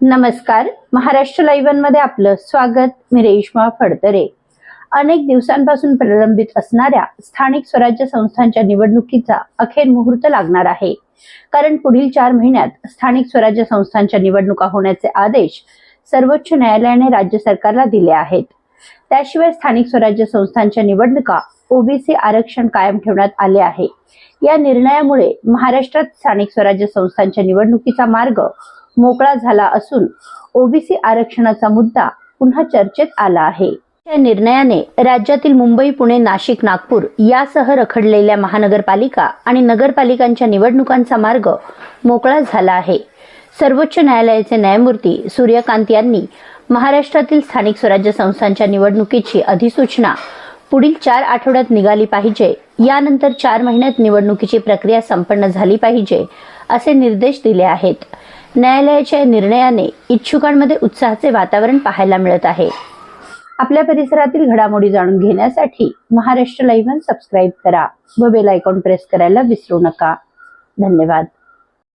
नमस्कार. महाराष्ट्र लाईव्हमध्ये आपलं स्वागत. मी रेश्मा फडतरे. अनेक दिवसांपासून प्रलंबित असणाऱ्या स्थानिक स्वराज्य संस्थांच्या निवडणुकीचा अखेर मुहूर्त लागणार आहे. कारण पुढील चार महिन्यात स्थानिक स्वराज्य संस्थांच्या निवडणुका होण्याचे आदेश सर्वोच्च न्यायालयाने राज्य सरकारला दिले आहेत. त्याशिवाय स्थानिक स्वराज्य संस्थांच्या निवडणुका ओबीसी आरक्षण कायम ठेवण्यात आले आहे. या निर्णयामुळे महाराष्ट्रात स्थानिक स्वराज्य संस्थांच्या निवडणुकीचा मार्ग मोकळा झाला असून ओबीसी आरक्षणाचा मुद्दा पुन्हा चर्चेत आला आहे. या निर्णयाने राज्यातील मुंबई पुणे नाशिक नागपूर यासह रखडलेल्या महानगरपालिका आणि नगरपालिकांच्या निवडणुकांचा मार्ग मोकळा झाला आहे. सर्वोच्च न्यायालयाचे न्यायमूर्ती सूर्यकांत यांनी महाराष्ट्रातील स्थानिक स्वराज्य संस्थांच्या निवडणुकीची अधिसूचना पुढील चार आठवड्यात निघाली पाहिजे. यानंतर चार महिन्यात निवडणुकीची प्रक्रिया संपन्न झाली पाहिजे असे निर्देश दिले आहेत. न्यायालयाच्या निर्णयाने इच्छुकांमध्ये उत्साहाचे वातावरण पाहायला मिळत आहे. आपल्या परिसरातील घडामोडी जाणून घेण्यासाठी महाराष्ट्र लाईव्ह सबस्क्राईब करा व बेल आयकॉन प्रेस करायला विसरू नका. धन्यवाद.